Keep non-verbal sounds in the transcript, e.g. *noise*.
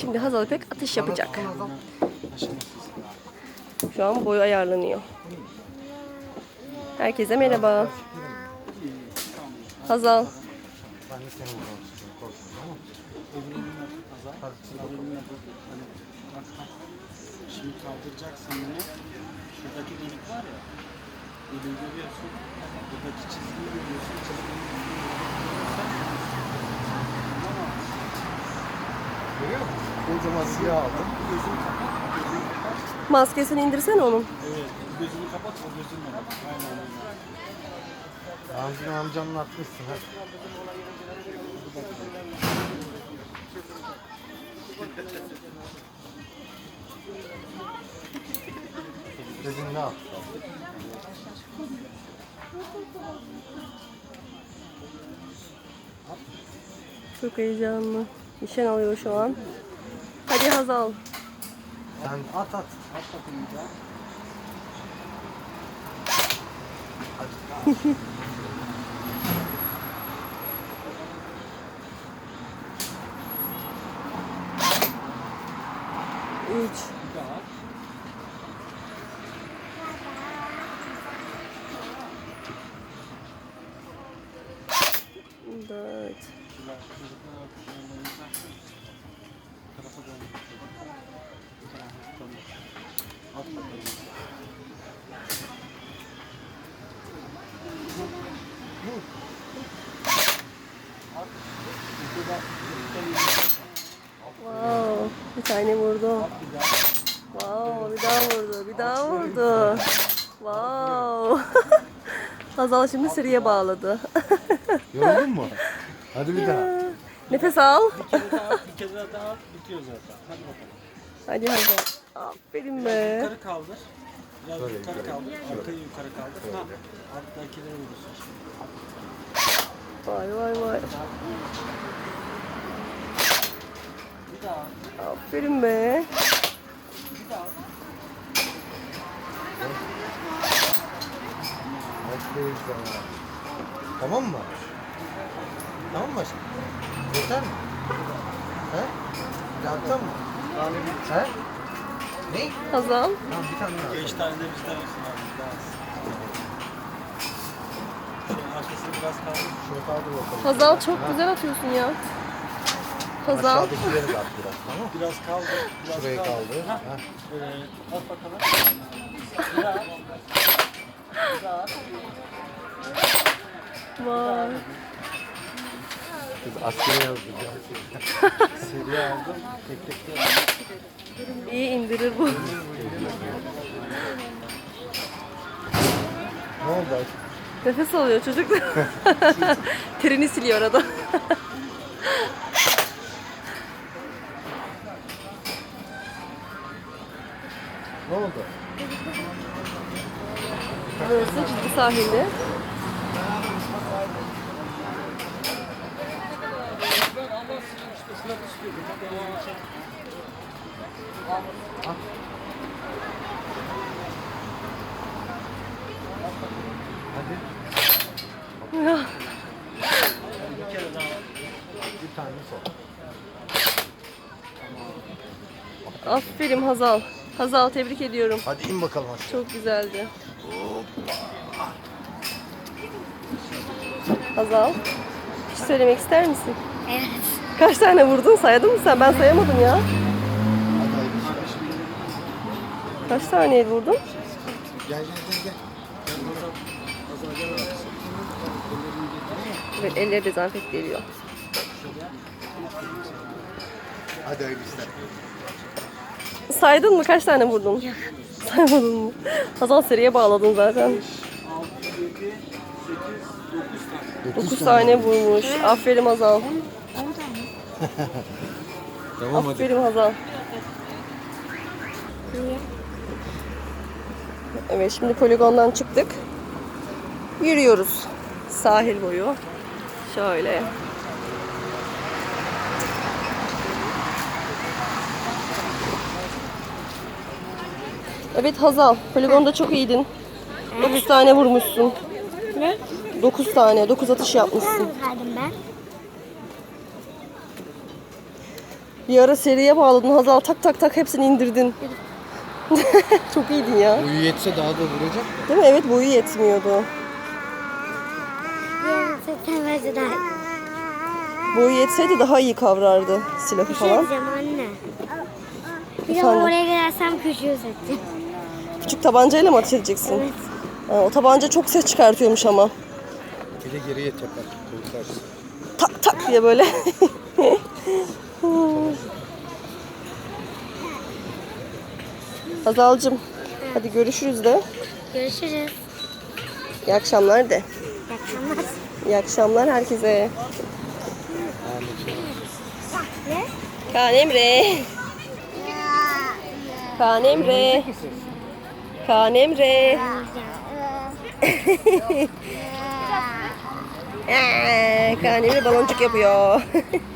Şimdi Hazal İpek atış yapacak. Şu an boyu ayarlanıyor. Herkese merhaba. Hazal. Ben de seni. Şimdi kaldıracaksın bunu. Şuradaki delik var ya. Deliği görüyorsun. Buradaki çizgiyi görüyorsun. Çizgiyi Görüyor musun? Kocaman siyah aldım. Gözünü kapat. Gözünü kapat. Maskesini indirsene onun. Evet. Gözünü kapat. O gözünle bak. Aynen öyle. Amcın amcanın atmışsın ha. Dedin ne yap? Çok heyecanlı. Nişan alıyor şu an. Hadi Hazal. Sen at at. At bakayım bir daha. Üç. Bir daha at. Dört. Tane vurdu. at bir daha. Wow. Bir daha vurdu. Bir daha vurdu. Wow. *laughs* Hazal şimdi sırıya bağladı. Yoruldun mu? Hadi bir daha. *laughs* Nefes al. Bir kere daha bir kere daha bitiyor zaten. Hadi bakalım. Hadi Hazal. Aferin be. Yukarı kaldır. Biraz Böyle yukarı yukarı, kaldır. şöyle. Arkayı yukarı kaldır. Ha. Alttakileri vurursun şimdi. Vay vay vay. Aferin be. bir daha at. Aferin sana. Tamam mı? Tamam mı aşkım? Yeter mi? He? Atacak mı? He? Ne? Hazal. Tamam bir tane daha. Beş tane de bizden olsun abi. Daha az. Şöyle arkasını biraz kaldır. Şunu kaldır bakalım. Hazal çok güzel atıyorsun ya. Hazal. Aşağıdakileri de at biraz *laughs* tamam? Biraz kaldır. Biraz Şurayı kaldır. Ha. Ha. Evet. At bakalım. Bir daha. Bir daha. Vay. Kız askere yazdıracağım. *laughs* Seri aldım. Tek tek de İyi indirir bu. Ne oldu aşkım? Nefes alıyor çocuk. *laughs* Terini siliyor arada. Ne oldu? Burası ciddi sahilde. Hadi. Ya, Bir tane sok. Aferin Hazal. Hazal tebrik ediyorum. Hadi in bakalım aşağı. Çok güzeldi. Hazal. Bir şey söylemek ister misin? Evet. Kaç tane vurdun? Sayadın mı sen? Ben sayamadım ya. Kaç tane vurdun? Gel gel gel gel. Evet, elleri dezenfekte ediyor. Hadi haydi işte. Saydın mı? Kaç tane vurdun? Saymadın mı? Hazal seriye bağladın zaten. 9 tane vurmuş. Aferin Hazal. *laughs* Tamam hadi. Aferin Hazal. Evet şimdi poligondan çıktık. Yürüyoruz. Sahil boyu. Şöyle. Evet Hazal, poligonda çok iyiydin. 9 tane vurmuşsun. Ne? 9 tane, 9 atış yapmışsın. Ben. Bir ara seriye bağladın Hazal tak tak tak hepsini indirdin. *laughs* Çok iyiydin ya. Boyu yetse daha da vuracak. Değil mi? Evet boyu yetmiyordu. Boyu yetseydi daha iyi kavrardı silahı Bir şey falan. diyeceğim anne. Bir de Efendim? oraya gelirsem küçüğü seçeceğim. Küçük tabancayla mı ateş edeceksin? Evet. Ha, o tabanca çok ses çıkartıyormuş ama. Bir de geriye teper. Korkarsın. Tak tak diye böyle. *laughs* Hazal'cım hadi görüşürüz de. Görüşürüz. İyi akşamlar de. İyi akşamlar. İyi akşamlar herkese. Kaan Emre. Kaan Emre. Kaan Emre. *laughs* *laughs* Kaan Emre baloncuk yapıyor. *laughs*